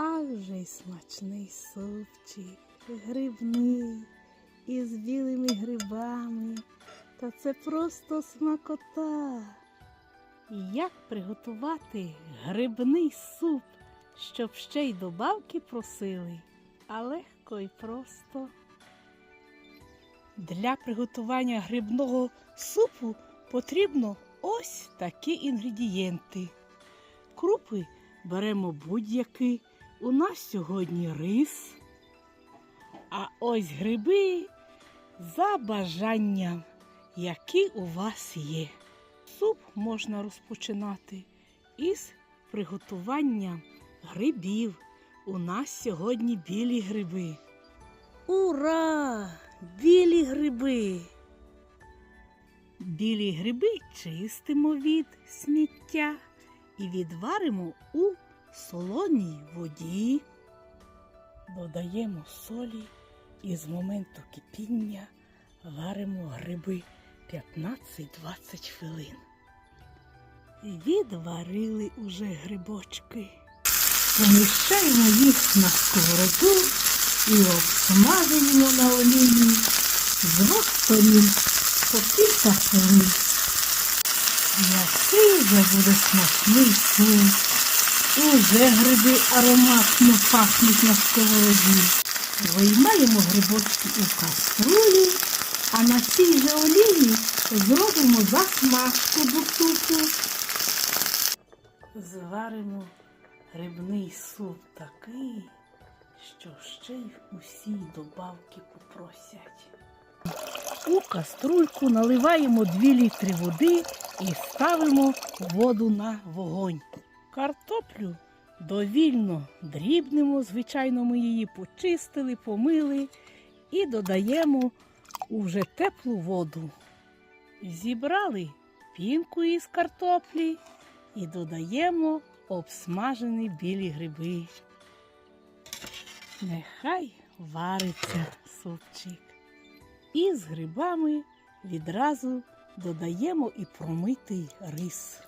Ах же й смачний супчик, грибний, із білими грибами. Та це просто смакота. Як приготувати грибний суп, щоб ще й добавки просили, а легко і просто. Для приготування грибного супу потрібно ось такі інгредієнти. Крупи беремо будь-які. У нас сьогодні рис. А ось гриби за бажанням, які у вас є. Суп можна розпочинати із приготування грибів. У нас сьогодні білі гриби. Ура! Білі гриби! Білі гриби чистимо від сміття і відваримо у солоній воді. Додаємо солі і з моменту кипіння варимо гриби 15-20 хвилин. Відварили уже грибочки. Поміщаємо їх на сковороду і обсмажуємо на олії з двох сторін по кілька хвилин. Який же буде смачний суп. Уже гриби ароматно пахнуть на сковороді. Виймаємо грибочки у каструлі, а на цій же олії зробимо засмажку до супу. Зваримо грибний суп такий, що ще й усі добавки попросять. У каструльку наливаємо 2 літри води і ставимо воду на вогонь. Картоплю довільно дрібнемо, звичайно, ми її почистили, помили і додаємо у вже теплу воду. Зібрали пінку із картоплі і додаємо обсмажені білі гриби. Нехай вариться супчик. І з грибами відразу додаємо і промитий рис.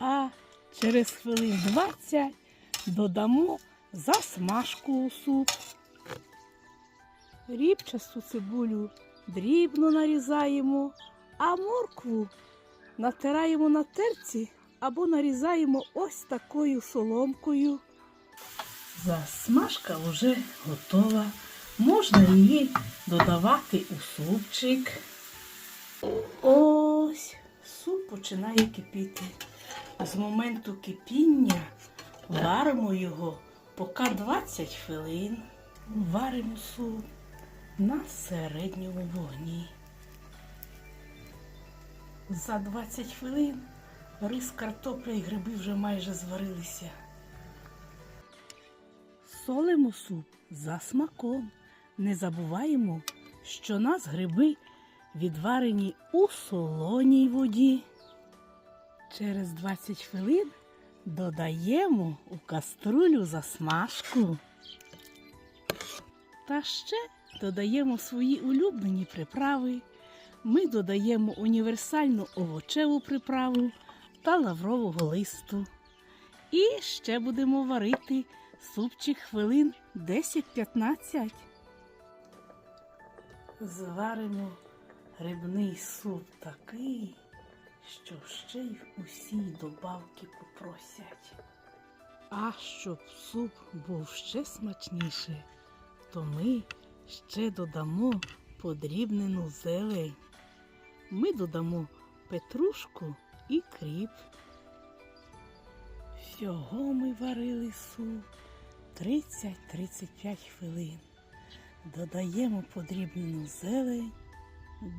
А через хвилин 20 додамо засмажку у суп. Рібчасту цибулю дрібно нарізаємо, а моркву натираємо на терці або нарізаємо ось такою соломкою. Засмажка вже готова. Можна її додавати у супчик. Ось суп починає кипіти. З моменту кипіння варимо його поки 20 хвилин. Варимо суп на середньому вогні. За 20 хвилин рис, картопля і гриби вже майже зварилися. Солимо суп за смаком. Не забуваємо, що нас гриби відварені у солоній воді. Через 20 хвилин додаємо у каструлю засмажку. Та ще додаємо свої улюблені приправи. Ми додаємо універсальну овочеву приправу та лаврового листу. І ще будемо варити супчик хвилин 10-15. Зваримо грибний суп такий, що ще й усі добавки попросять. А щоб суп був ще смачніше, то ми ще додамо подрібнену зелень. Ми додамо петрушку і кріп. Всього ми варили суп 30-35 хвилин. Додаємо подрібнену зелень,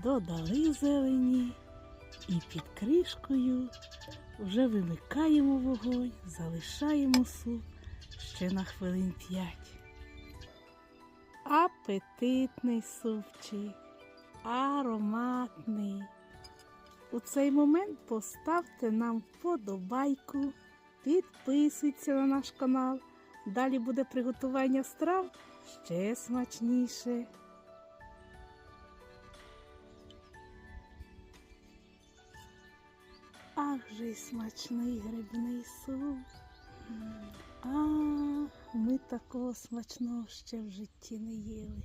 додали зелені і під кришкою вже вимикаємо вогонь, залишаємо суп ще на хвилин 5. Апетитний супчик, ароматний. У цей момент поставте нам вподобайку, підписуйтесь на наш канал. Далі буде приготування страв ще смачніше. Ах же й смачний грибний суп. А ми такого смачного ще в житті не їли.